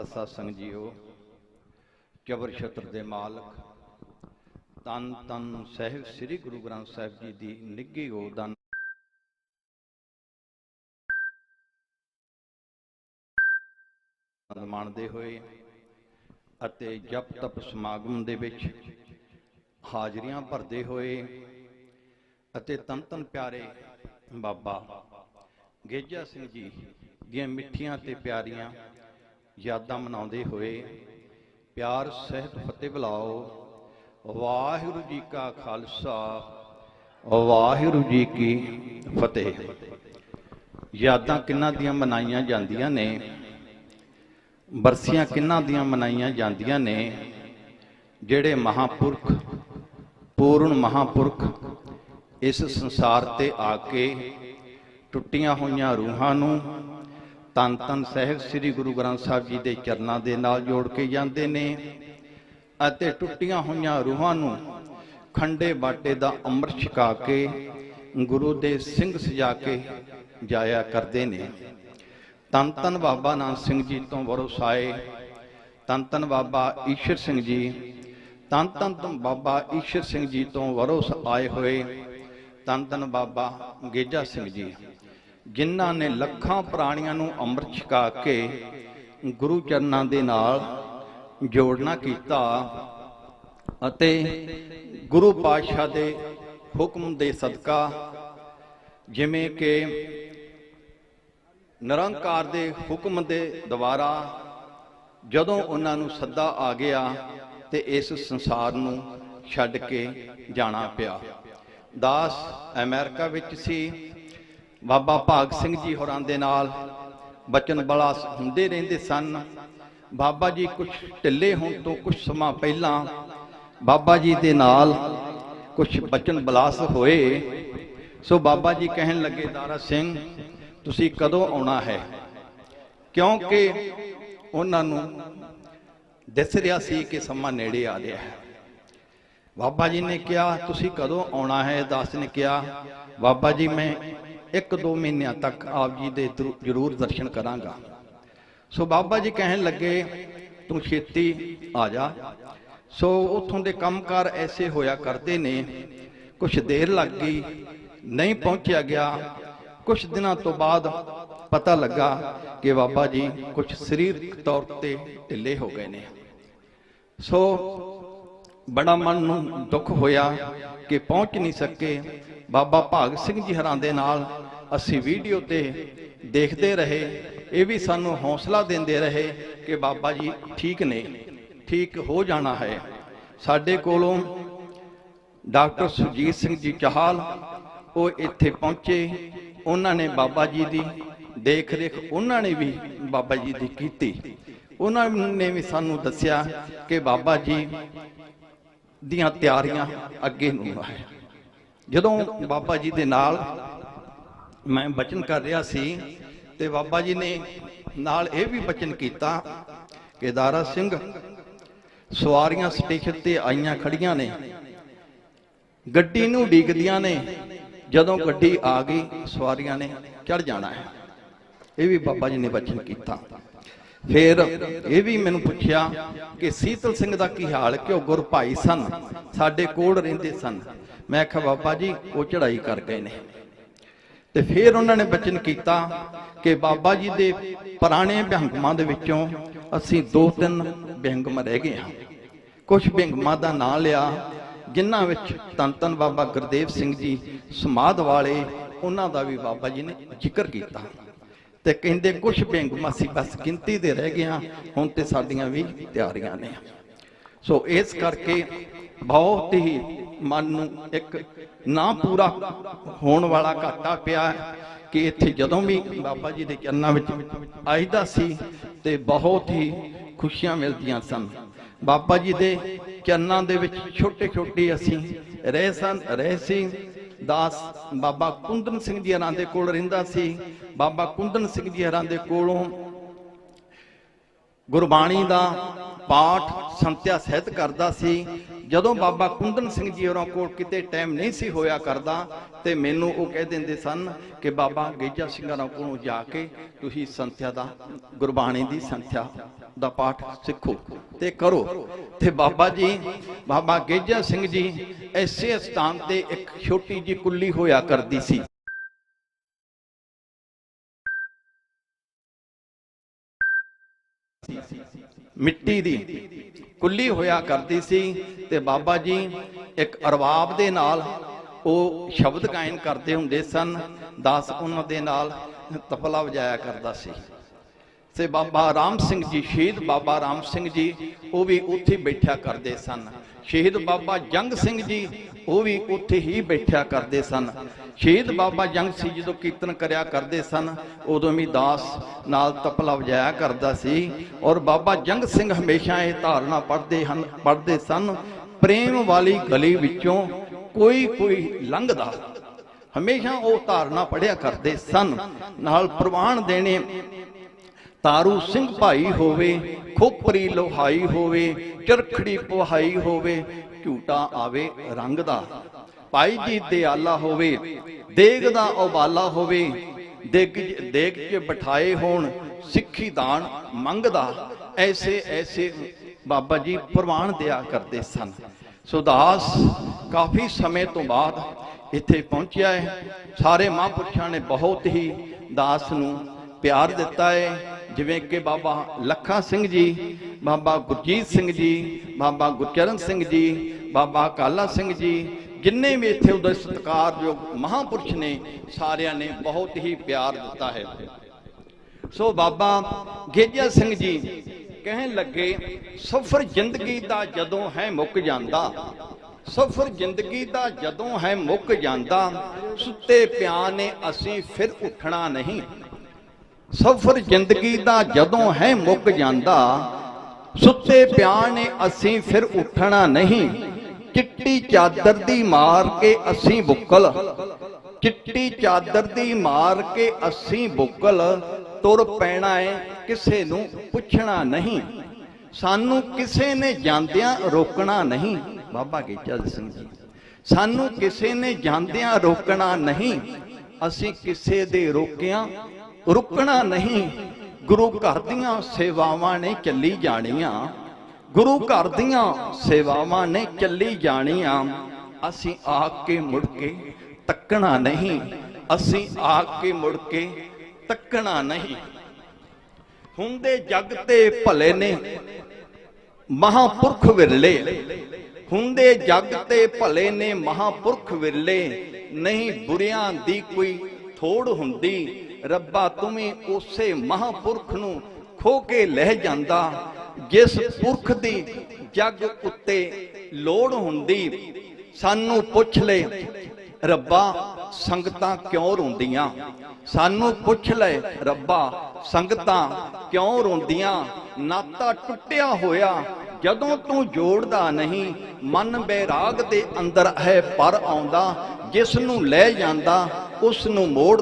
ਸਤਸੰਗ JIO ਜਬਰ ਛਤਰ ਦੇ ਮਾਲਕ, ਤਨ ਤਨ ਸਹਿਬ ਸ੍ਰੀ ਗੁਰੂ ਗ੍ਰੰਥ ਸਾਹਿਬ ਜੀ ਦੀ ਨਿੱਘੀ ਗੋਦਾਨ ਆਨੰਦ ਹੋਏ ਅਤੇ ਜਪ ਤਪ ਸਮਾਗਮ ਦੇ ਵਿੱਚ ਹਾਜ਼ਰੀਆਂ ਭਰਦੇ ਹੋਏ ਅਤੇ ਤਨ ਤਨ ਪਿਆਰੇ ਬਾਬਾ ਗੇਜਾ ਸਿੰਘ ਜੀ ਦੀਆਂ ਮਿੱਠੀਆਂ ਤੇ ਪਿਆਰੀਆਂ ਯਾਦਾਂ ਮਨਾਉਂਦੇ ਹੋਏ ਪਿਆਰ, ਸਹਿਤ, ਫਤਿਹ ਬੁਲਾਓ। ਵਾਹਿਗੁਰੂ ਜੀ ਕਾ ਖਾਲਸਾ, ਵਾਹਿਗੁਰੂ ਜੀ ਕੀ ਫਤਿਹ। ਯਾਦਾਂ ਕਿੰਨਾਂ ਦੀਆਂ ਮਨਾਈਆਂ ਜਾਂਦੀਆਂ ਨੇ? ਬਰਸੀਆਂ ਕਿੰਨਾਂ ਦੀਆਂ ਮਨਾਈਆਂ ਜਾਂਦੀਆਂ ਨੇ? ਜਿਹੜੇ ਮਹਾਪੁਰਖ, ਪੂਰਨ ਮਹਾਪੁਰਖ ਇਸ ਸੰਸਾਰ ਤੇ ਆ ਕੇ ਟੁੱਟੀਆਂ ਹੋਈਆਂ ਰੂਹਾਂ ਨੂੰ ਤਨ ਤਨ ਸਹਿਬ ਸ੍ਰੀ ਗੁਰੂ ਗ੍ਰੰਥ ਸਾਹਿਬ ਜੀ ਦੇ ਚਰਨਾਂ ਦੇ ਨਾਲ ਜੋੜ ਕੇ ਜਾਂਦੇ ਨੇ ਅਤੇ ਟੁੱਟੀਆਂ ਹੋਈਆਂ ਰੂਹਾਂ ਨੂੰ ਖੰਡੇ ਬਾਟੇ ਦਾ ਅੰਮ੍ਰਿਤ ਛਕਾ ਕੇ ਗੁਰੂ ਦੇ ਸਿੰਘ ਸਜਾ ਕੇ ਜਾਇਆ ਕਰਦੇ ਨੇ। ਤਨ ਤਨ ਬਾਬਾ ਨਾਨਕ ਸਿੰਘ ਜੀ ਤੋਂ ਵਰਸਾਏ, ਤਨ ਤਨ ਬਾਬਾ ਈਸ਼ਰ ਸਿੰਘ ਜੀ, ਤਨ ਤਨ ਤੋਂ ਬਾਬਾ ਈਸ਼ਰ ਸਿੰਘ ਜੀ ਤੋਂ ਵਰਸ ਆਏ ਹੋਏ, ਤਨ ਤਨ ਬਾਬਾ ਗੇਜਾ ਸਿੰਘ ਜੀ। ਜਿਨ੍ਹਾਂ ਨੇ ਲੱਖਾਂ ਪ੍ਰਾਣੀਆਂ ਨੂੰ ਅੰਮ੍ਰਿਤ ਛਕਾ ਕੇ ਗੁਰੂ ਚਰਨਾਂ ਦੇ ਨਾਲ ਜੋੜਨਾ ਕੀਤਾ ਅਤੇ ਗੁਰੂ ਪਾਤਸ਼ਾਹ ਦੇ ਹੁਕਮ ਦੇ ਸਦਕਾ ਜਿਵੇਂ ਕਿ ਨਿਰੰਕਾਰ ਦੇ ਹੁਕਮ ਦੇ ਦੁਆਰਾ ਜਦੋਂ ਉਹਨਾਂ ਨੂੰ ਸੱਦਾ ਆ ਗਿਆ ਤੇ ਇਸ ਸੰਸਾਰ ਨੂੰ ਛੱਡ ਕੇ ਜਾਣਾ ਪਿਆ। ਦਾਸ ਅਮਰੀਕਾ ਵਿੱਚ ਸੀ। ਬਾਬਾ ਭਾਗ ਸਿੰਘ ਜੀ ਹੋਰਾਂ ਦੇ ਨਾਲ ਬਚਨ ਬਲਾ ਹੁੰਦੇ ਰਹਿੰਦੇ ਸਨ। ਬਾਬਾ ਜੀ ਕੁਝ ਢਿੱਲੇ ਹੋਣ ਤੋਂ ਕੁਝ ਸਮਾਂ ਪਹਿਲਾਂ ਬਾਬਾ ਜੀ ਦੇ ਨਾਲ ਕੁਝ ਬਚਨ ਬਲਾਸ ਹੋਏ। ਸੋ ਬਾਬਾ ਜੀ ਕਹਿਣ ਲੱਗੇ, ਦਾਰਾ ਸਿੰਘ, ਤੁਸੀਂ ਕਦੋਂ ਆਉਣਾ ਹੈ? ਕਿਉਂਕਿ ਉਹਨਾਂ ਨੂੰ ਦਿਸ ਰਿਹਾ ਸੀ ਕਿ ਸਮਾਂ ਨੇੜੇ ਆ ਰਿਹਾ ਹੈ। ਬਾਬਾ ਜੀ ਨੇ ਕਿਹਾ, ਤੁਸੀਂ ਕਦੋਂ ਆਉਣਾ ਹੈ? ਦਾਸ ਨੇ ਕਿਹਾ, ਬਾਬਾ ਜੀ, ਮੈਂ ਇੱਕ ਦੋ ਮਹੀਨਿਆਂ ਤੱਕ ਆਪ ਜੀ ਦੇ ਜ਼ਰੂਰ ਦਰਸ਼ਨ ਕਰਾਂਗਾ। ਸੋ ਬਾਬਾ ਜੀ ਕਹਿਣ ਲੱਗੇ, ਤੂੰ ਛੇਤੀ ਆ ਜਾ। ਸੋ ਉਥੋਂ ਦੇ ਕੰਮਕਾਰ ਐਸੇ ਹੋਇਆ ਕਰਦੇ ਨੇ ਕੁਝ ਦੇਰ ਲੱਗ ਗਈ, ਨਹੀਂ ਪਹੁੰਚਿਆ ਗਿਆ। ਕੁਝ ਦਿਨਾਂ ਤੋਂ ਬਾਅਦ ਪਤਾ ਲੱਗਾ ਕਿ ਬਾਬਾ ਜੀ ਕੁਝ ਸਰੀਰਕ ਤੌਰ ਤੇ ਢਿੱਲੇ ਹੋ ਗਏ ਨੇ। ਸੋ ਬੜਾ ਮਨ ਨੂੰ ਦੁੱਖ ਹੋਇਆ ਕਿ ਪਹੁੰਚ ਨਹੀਂ ਸਕੇ। ਬਾਬਾ ਭਾਗ ਸਿੰਘ ਜੀ ਹਰਾਂ ਦੇ ਨਾਲ ਅਸੀਂ ਵੀਡੀਓ ਤੇ ਦੇਖਦੇ ਰਹੇ। ਇਹ ਵੀ ਸਾਨੂੰ ਹੌਸਲਾ ਦਿੰਦੇ ਰਹੇ ਕਿ ਬਾਬਾ ਜੀ ਠੀਕ ਨੇ, ਠੀਕ ਹੋ ਜਾਣਾ ਹੈ। ਸਾਡੇ ਕੋਲੋਂ ਡਾਕਟਰ ਸੁਜੀਤ ਸਿੰਘ ਜੀ ਚਾਹਲ, ਉਹ ਇੱਥੇ ਪਹੁੰਚੇ। ਉਹਨਾਂ ਨੇ ਬਾਬਾ ਜੀ ਦੀ ਦੇਖ ਰੇਖ ਉਹਨਾਂ ਨੇ ਵੀ ਬਾਬਾ ਜੀ ਦੀ ਕੀਤੀ। ਉਹਨਾਂ ਨੇ ਵੀ ਸਾਨੂੰ ਦੱਸਿਆ ਕਿ ਬਾਬਾ ਜੀ ਦੀਆਂ ਤਿਆਰੀਆਂ ਅੱਗੇ ਨੂੰ ਹੈ ਜਦੋਂ ਬਾਬਾ ਜੀ ਦੇ ਨਾਲ ਮੈਂ ਬਚਨ ਕਰ ਰਿਹਾ ਸੀ ਤੇ ਬਾਬਾ ਜੀ ਨੇ ਨਾਲ ਇਹ ਵੀ ਬਚਨ ਕੀਤਾ ਕਿ ਦਾਰਾ ਸਿੰਘ ਸਵਾਰੀਆਂ ਸਟੇਸ਼ਨ ਤੇ ਆਈਆਂ ਖੜੀਆਂ ਨੇ, ਗੱਡੀ ਨੂੰ ਡੀਕਦੀਆਂ ਨੇ, ਜਦੋਂ ਗੱਡੀ ਆ ਗਈ, ਸਵਾਰੀਆਂ ਨੇ ਚੜ ਜਾਣਾ ਹੈ। ਇਹ ਵੀ ਬਾਬਾ ਜੀ ਨੇ ਬਚਨ ਕੀਤਾ। ਫਿਰ ਇਹ ਵੀ ਮੈਨੂੰ ਪੁੱਛਿਆ ਕਿ ਸੀਤਲ ਸਿੰਘ ਦਾ ਕੀ ਹਾਲ ਕਿ ਉਹ ਗੁਰ ਭਾਈ ਸਨ, ਸਾਡੇ ਕੋਲ ਰਹਿੰਦੇ ਸਨ। ਮੈਂ ਕਿਹਾ, ਬਾਬਾ ਜੀ, ਉਹ ਚੜਾਈ ਕਰ ਗਏ ਨੇ। ਤੇ ਫਿਰ ਉਹਨਾਂ ਨੇ ਬਚਨ ਕੀਤਾ ਕਿ ਬਾਬਾ ਜੀ ਦੇ ਪੁਰਾਣੇ ਵਿਹੰਗਮਾਂ ਦੇ ਵਿੱਚੋਂ ਅਸੀਂ ਦੋ ਤਿੰਨ ਵਿਹੰਗਮ ਰਹਿ ਗਏ ਹਾਂ। ਕੁਝ ਵਿਹੰਗਮਾਂ ਦਾ ਨਾਂ ਲਿਆ, ਜਿਨ੍ਹਾਂ ਵਿੱਚ ਤਨ ਤਨ ਬਾਬਾ ਗੁਰਦੇਵ ਸਿੰਘ ਜੀ ਸਮਾਧ ਵਾਲੇ ਉਹਨਾਂ ਦਾ ਵੀ ਬਾਬਾ ਜੀ ਨੇ ਜ਼ਿਕਰ ਕੀਤਾ। ਤੇ ਕਹਿੰਦੇ ਕੁਝ ਵਿਹੰਗਮ ਅਸੀਂ ਬਸ ਗਿਣਤੀ ਦੇ ਰਹਿ ਗਏ ਹਾਂ, ਹੁਣ ਤੇ ਸਾਡੀਆਂ ਵੀ ਤਿਆਰੀਆਂ ਨੇ। ਸੋ ਇਸ ਕਰਕੇ ਬਹੁਤ ਹੀ ਮਨ ਨੂੰ ਇੱਕ ਨਾ ਪੂਰਾ ਹੋਣ ਵਾਲਾ ਘਾਟਾ ਪਿਆ ਕਿ ਇੱਥੇ ਜਦੋਂ ਵੀ ਬਾਬਾ ਜੀ ਦੇ ਚਰਨਾਂ ਵਿੱਚ ਆਈਦਾ ਸੀ ਤੇ ਬਹੁਤ ਹੀ ਖੁਸ਼ੀਆਂ ਮਿਲਦੀਆਂ ਸਨ। ਬਾਬਾ ਜੀ ਦੇ ਚਰਨਾਂ ਦੇ ਵਿੱਚ ਛੋਟੇ ਛੋਟੇ ਅਸੀਂ ਰਹੇ ਸਨ, ਰਹੇ ਸੀ। ਦਾਸ ਬਾਬਾ ਕੁੰਦਨ ਸਿੰਘ ਜੀ ਹਰਾਂ ਦੇ ਕੋਲ ਰਹਿੰਦਾ ਸੀ। ਬਾਬਾ ਕੁੰਦਨ ਸਿੰਘ ਜੀ ਹਰਾਂ ਦੇ ਕੋਲੋਂ ਗੁਰਬਾਣੀ ਦਾ ਪਾਠ ਸੰਤਿਆ ਸਹਿਤ ਕਰਦਾ ਸੀ। ਜਦੋਂ ਬਾਬਾ ਕੁੰਦਨ ਸਿੰਘ ਜੀ ਹੋਰਾਂ ਕੋਲ ਕਿਤੇ ਟਾਈਮ ਨਹੀਂ ਸੀ ਹੋਇਆ ਕਰਦਾ, ਤੇ ਮੈਨੂੰ ਉਹ ਕਹਿ ਦਿੰਦੇ ਸਨ ਕਿ ਬਾਬਾ ਗੇਜਾ ਸਿੰਘਾਂ ਕੋਲੋਂ ਜਾ ਕੇ ਤੁਸੀਂ ਸੰਥਿਆ ਦਾ, ਗੁਰਬਾਣੀ ਦੀ ਸੰਥਿਆ ਦਾ ਪਾਠ ਸਿੱਖੋ ਤੇ ਕਰੋ। ਤੇ ਬਾਬਾ ਜੀ, ਬਾਬਾ ਗੇਜਾ ਸਿੰਘ ਜੀ ਐਸੇ ਸਥਾਨ ਤੇ ਇੱਕ ਛੋਟੀ ਜੀ ਕੁੱਲੀ ਹੋਇਆ ਕਰਦੀ ਸੀ। ਮਿੱਟੀ ਦੀ ਕੁੱਲੀ ਹੋਇਆ ਕਰਦੀ ਸੀ ਤੇ ਬਾਬਾ ਜੀ ਇੱਕ ਅਰਬਾਬ ਦੇ ਨਾਲ ਉਹ ਸ਼ਬਦ ਗਾਇਨ ਕਰਦੇ ਹੁੰਦੇ ਸਨ, ਦਾਸ ਉਹਨਾਂ ਦੇ ਨਾਲ ਤਬਲਾ ਵਜਾਇਆ ਕਰਦਾ ਸੀ। ਤੇ ਬਾਬਾ ਰਾਮ ਸਿੰਘ ਜੀ, ਸ਼ਹੀਦ ਬਾਬਾ ਰਾਮ ਸਿੰਘ ਜੀ, ਉਹ ਵੀ ਉੱਥੇ ਬੈਠਿਆ ਕਰਦੇ ਸਨ। ਸ਼ਹੀਦ ਬਾਬਾ ਜੰਗ ਸਿੰਘ ਜੀ, ਉਹ ਵੀ ਉੱਥੇ ਹੀ ਬੈਠਿਆ ਕਰਦੇ ਸਨ। ਸ਼ਹੀਦ ਬਾਬਾ ਜੰਗ ਸਿੰਘ ਜਦੋਂ ਕੀਰਤਨ ਕਰਿਆ ਕਰਦੇ ਸਨ, ਉਦੋਂ ਵੀ ਦਾਸ ਨਾਲ ਤਪਲਾ ਵਜਾਇਆ ਕਰਦਾ ਸੀ ਔਰ ਬਾਬਾ ਜੰਗ ਸਿੰਘ ਹਮੇਸ਼ਾ ਇਹ ਧਾਰਨਾ ਪੜ੍ਹਦੇ ਹਨ, ਪੜ੍ਹਦੇ ਸਨ, ਪ੍ਰੇਮ ਵਾਲੀ ਗਲੀ ਵਿੱਚੋਂ ਕੋਈ ਕੋਈ ਲੰਘਦਾ। ਹਮੇਸ਼ਾ ਉਹ ਧਾਰਨਾ ਪੜਿਆ ਕਰਦੇ ਸਨ। ਨਾਲ ਪ੍ਰਵਾਨ ਦੇਣੇ ਤਾਰੂ ਸਿੰਘ ਭਾਈ ਹੋਵੇ, ਖੋਪਰੀ ਲੋਹਾਈ ਹੋਵੇ, ਚਰਖੜੀ ਪਹਾਈ ਹੋਵੇ, ਝੂਟਾ ਆਵੇ ਰੰਗ ਦਾ। ਭਾਈ ਜੀ ਦਿਆਲਾ ਹੋਵੇ, ਦੇਗ ਦਾ ਉਬਾਲਾ ਹੋਵੇ, ਦੇਗ ਦੇਗ 'ਚ ਬਿਠਾਏ ਹੋਣ ਸਿੱਖੀ ਦਾਨ ਮੰਗਦਾ, ਐਸੇ ਐਸੇ ਬਾਬਾ ਜੀ ਪ੍ਰਵਾਨ ਦਿਆ ਕਰਦੇ ਸਨ। ਸੁਦਾਸ ਕਾਫੀ ਸਮੇਂ ਤੋਂ ਬਾਅਦ ਇੱਥੇ ਪਹੁੰਚਿਆ ਹੈ। ਸਾਰੇ ਮਹਾਂਪੁਰਸ਼ਾਂ ਨੇ ਬਹੁਤ ਹੀ ਦਾਸ ਨੂੰ ਪਿਆਰ ਦਿੱਤਾ ਹੈ। ਜਿਵੇਂ ਕਿ ਬਾਬਾ ਲੱਖਾ ਸਿੰਘ ਜੀ, ਬਾਬਾ ਗੁਰਜੀਤ ਸਿੰਘ ਜੀ, ਬਾਬਾ ਗੁਰਚਰਨ ਸਿੰਘ ਜੀ, ਬਾਬਾ ਕਾਲਾ ਸਿੰਘ ਜੀ, ਜਿੰਨੇ ਵੀ ਇੱਥੇ ਉਹਦੇ ਸਤਿਕਾਰਯੋਗ ਮਹਾਂਪੁਰਸ਼ ਨੇ, ਸਾਰਿਆਂ ਨੇ ਬਹੁਤ ਹੀ ਪਿਆਰ ਦਿੱਤਾ ਹੈ। ਸੋ ਬਾਬਾ ਗੇਜਾ ਸਿੰਘ ਜੀ ਕਹਿਣ ਲੱਗੇ, ਸਫਰ ਜ਼ਿੰਦਗੀ ਦਾ ਜਦੋਂ ਹੈ ਮੁੱਕ ਜਾਂਦਾ, ਸਫਰ ਜ਼ਿੰਦਗੀ ਦਾ ਜਦੋਂ ਹੈ ਮੁੱਕ ਜਾਂਦਾ, ਸੁੱਤੇ ਪਿਆ ਨੇ ਅਸੀਂ ਫਿਰ ਉੱਠਣਾ ਨਹੀਂ। ਸਫਰ ਜ਼ਿੰਦਗੀ ਦਾ ਜਦੋਂ ਹੈ ਮੁੱਕ ਜਾਂਦਾ, ਸੁੱਤੇ ਪਿਆ ਨੇ ਅਸੀਂ ਫਿਰ ਉੱਠਣਾ ਨਹੀਂ। ਚਿੱਟੀ ਚਾਦਰ ਦੀ ਮਾਰ ਕੇ ਅਸੀਂ ਬੁੱਕਲ। ਚਿੱਟੀ ਚਾਦਰ ਦੀ ਮਾਰ ਕੇ ਅਸੀਂ ਬੁੱਕਲ। ਤੁਰ ਪੈਣਾ ਏ, ਕਿਸੇ ਨੂੰ ਪੁੱਛਣਾ ਨਹੀਂ। ਸਾਨੂੰ ਕਿਸੇ ਨੇ ਜਾਂਦਿਆਂ ਰੋਕਣਾ ਨਹੀਂ। ਬਾਬਾ ਗੇਜਾ ਸਿੰਘ ਜੀ, ਸਾਨੂੰ ਕਿਸੇ ਨੇ ਜਾਂਦਿਆਂ ਰੋਕਣਾ ਨਹੀਂ। ਅਸੀਂ ਕਿਸੇ ਦੇ ਰੋਕਿਆਂ ਰੁਕਣਾ ਨਹੀਂ। ਗੁਰੂ ਘਰ ਦੀਆਂ ਸੇਵਾਵਾਂ ਨੇ ਚੱਲੀ ਜਾਣੀਆਂ। ਗੁਰੂ ਘਰ ਦੀਆਂ ਸੇਵਾਵਾਂ ਨੇ ਚੱਲੀ ਜਾਣੀਆਂ। ਅਸੀਂ ਆ ਕੇ ਮੁੜ ਕੇ ਤੱਕਣਾ ਨਹੀਂ। ਅਸੀਂ ਆ ਕੇ ਮੁੜ ਕੇ ਤੱਕਣਾ ਨਹੀਂ। ਹੁੰਦੇ ਜਗ ਤੇ ਭਲੇ ਨੇ। ਮਹਾਪੁਰਖ ਵਿਰਲੇ। ਹੁੰਦੇ ਜਗ ਤੇ ਭਲੇ ਨੇ ਮਹਾਪੁਰਖ ਵਿਰਲੇ। ਨਹੀਂ ਬੁਰਿਆਂ ਦੀ ਕੋਈ ਥੋੜ ਹੁੰਦੀ। ਰੱਬਾ ਤੂੰ ਵੀ ਉਸੇ ਮਹਾਪੁਰਖ ਨੂੰ ਖੋ ਕੇ ਲੈ ਜਾਂਦਾ, ਜਿਸ ਪੁਰਖ ਦੀ ਜੱਗ ਉੱਤੇ ਲੋੜ ਹੁੰਦੀ, ਸਾਨੂੰ ਪੁੱਛ ਲੈ, ਰੱਬਾ ਸੰਗਤਾਂ ਕਿਉਂ ਰੋਂਦੀਆਂ? ਸਾਨੂੰ ਪੁੱਛ ਲੈ, ਰੱਬਾ ਸੰਗਤਾਂ ਕਿਉਂ ਰੋਂਦੀਆਂ? ਨਾਤਾ ਟੁੱਟਿਆ ਹੋਇਆ, ਜਦੋਂ ਤੂੰ ਜੋੜਦਾ ਨਹੀਂ, ਮਨ ਬੈਰਾਗ ਦੇ ਅੰਦਰ ਹੈ ਪਰ ਆਉਂਦਾ, ਜਿਸ ਨੂੰ ਲੈ ਜਾਂਦਾ, ਉਸ ਨੂੰ ਮੋੜ